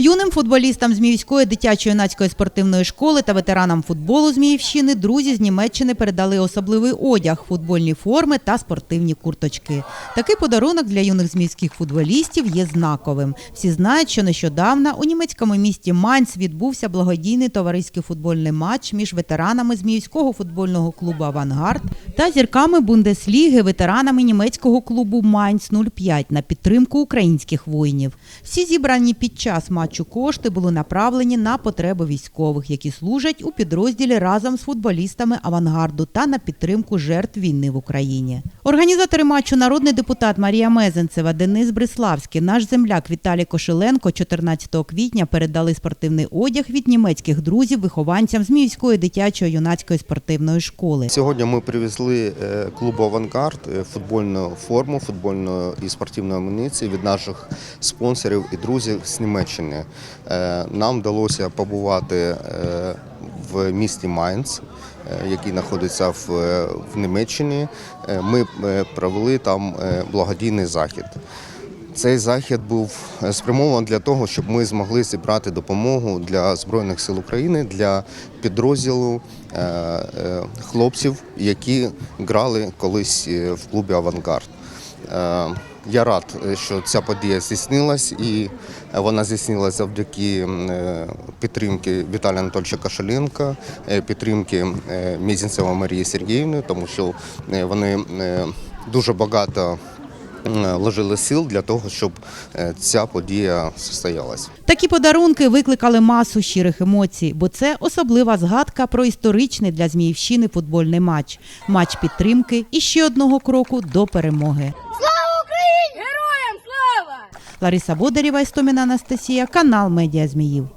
Юним футболістам Зміївської дитячо-юнацької спортивної школи та ветеранам футболу Зміївщини друзі з Німеччини передали особливий одяг, футбольні форми та спортивні курточки. Такий подарунок для юних зміївських футболістів є знаковим. Всі знають, що нещодавно у німецькому місті Майнц відбувся благодійний товариський футбольний матч між ветеранами Зміївського футбольного клубу Авангард та зірками Бундесліги, ветеранами німецького клубу Майнц 05 на підтримку українських воїнів. Всі зібрані під час матчу кошти були направлені на потреби військових, які служать у підрозділі разом з футболістами авангарду та на підтримку жертв війни в Україні. Організатори матчу народний депутат Марія Мезенцева, Денис Бриславський, наш земляк Віталій Кошеленко 14 квітня передали спортивний одяг від німецьких друзів вихованцям Зміївської дитячої юнацької спортивної школи. Сьогодні ми привезли е, клубу Авангард е, футбольну форму, футбольну і спортивну амуніцію від наших спонсорів і друзів з Німеччини. Е, Нам вдалося побувати е, в місті Майнц, е, який знаходиться в, в Німеччині. Ми провели там благодійний захід. Цей захід був спрямований для того, щоб ми змогли зібрати допомогу для Збройних сил України для підрозділу хлопців, які грали колись в клубі Авангард. Е, Я рад, що ця подія здійснилась, і вона здійснилася завдяки е, підтримки Віталія Анатольовича Кашеленка, е, підтримки Мізінцева Марії Сергіївни, тому що вони дуже багато вложили сил для того, щоб ця подія состоялась. Такі подарунки викликали масу щирих емоцій, бо це особлива згадка про історичний для Зміївщини футбольний матч, матч підтримки і ще одного кроку до перемоги. Лариса Бодарєва, Істоміна Анастасія, канал Медіа Зміїв.